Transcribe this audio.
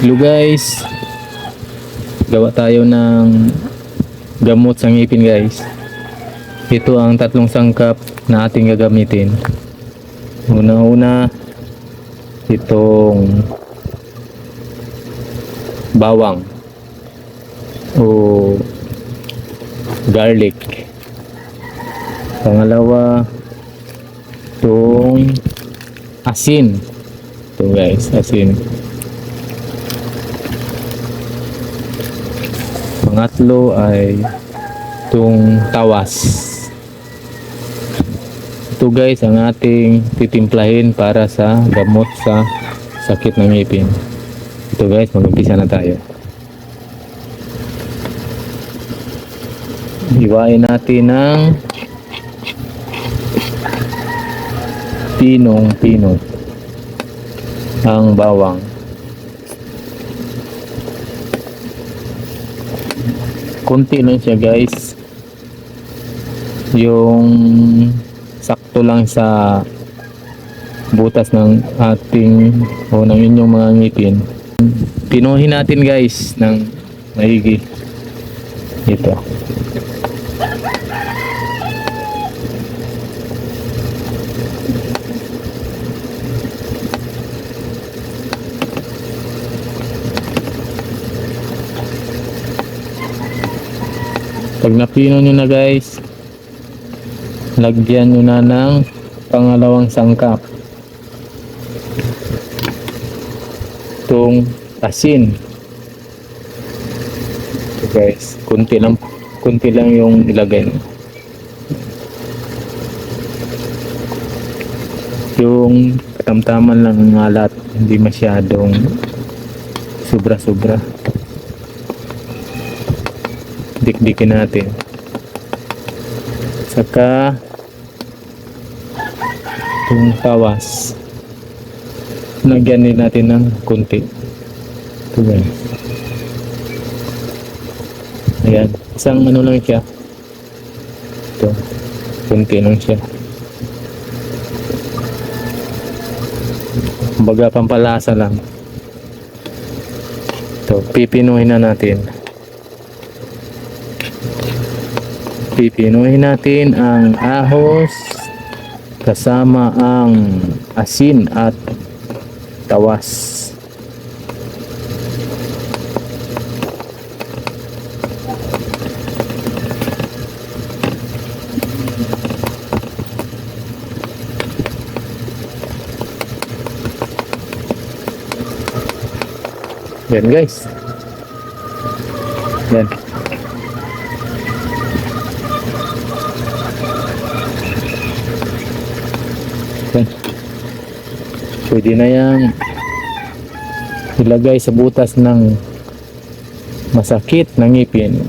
Hello guys. Gawa tayo ng gamot sa ngipin guys. Ito ang tatlong sangkap na ating gagamitin. Una-una itong bawang o garlic. Pangalawa itong asin. Ito guys, asin. Pangatlo ay itong tawas. Ito guys ang ating titimplahin para sa gamot sa sakit ng ngipin. Ito guys, mag-umpisa na tayo. Iwain natin ng pinong-pino ang bawang. Kunti lang siya guys. Yung sakto lang sa butas ng ating o ng inyong mga ngipin. Pinuhin natin guys ng maigi. Ito. Pag napino nyo na guys, lagyan nyo na ng pangalawang sangkap. Itong asin. Ito guys, kunti lang, kunti lang yung ilagay. Yung katamtaman lang ng alat, hindi masyadong sobra-sobra dikdikin natin. Saka itong tawas lagyan din natin ng kunti. Ito guys ayan. Isang ano lang siya. Ito. Kunti lang siya. Kumbaga pampalasa lang. Ito pipinuhin na natin pipinuhin natin ang ahos kasama ang asin at tawas. Yan guys. Yan. Yan. Pwede na yan ilagay sa butas ng masakit ng ngipin.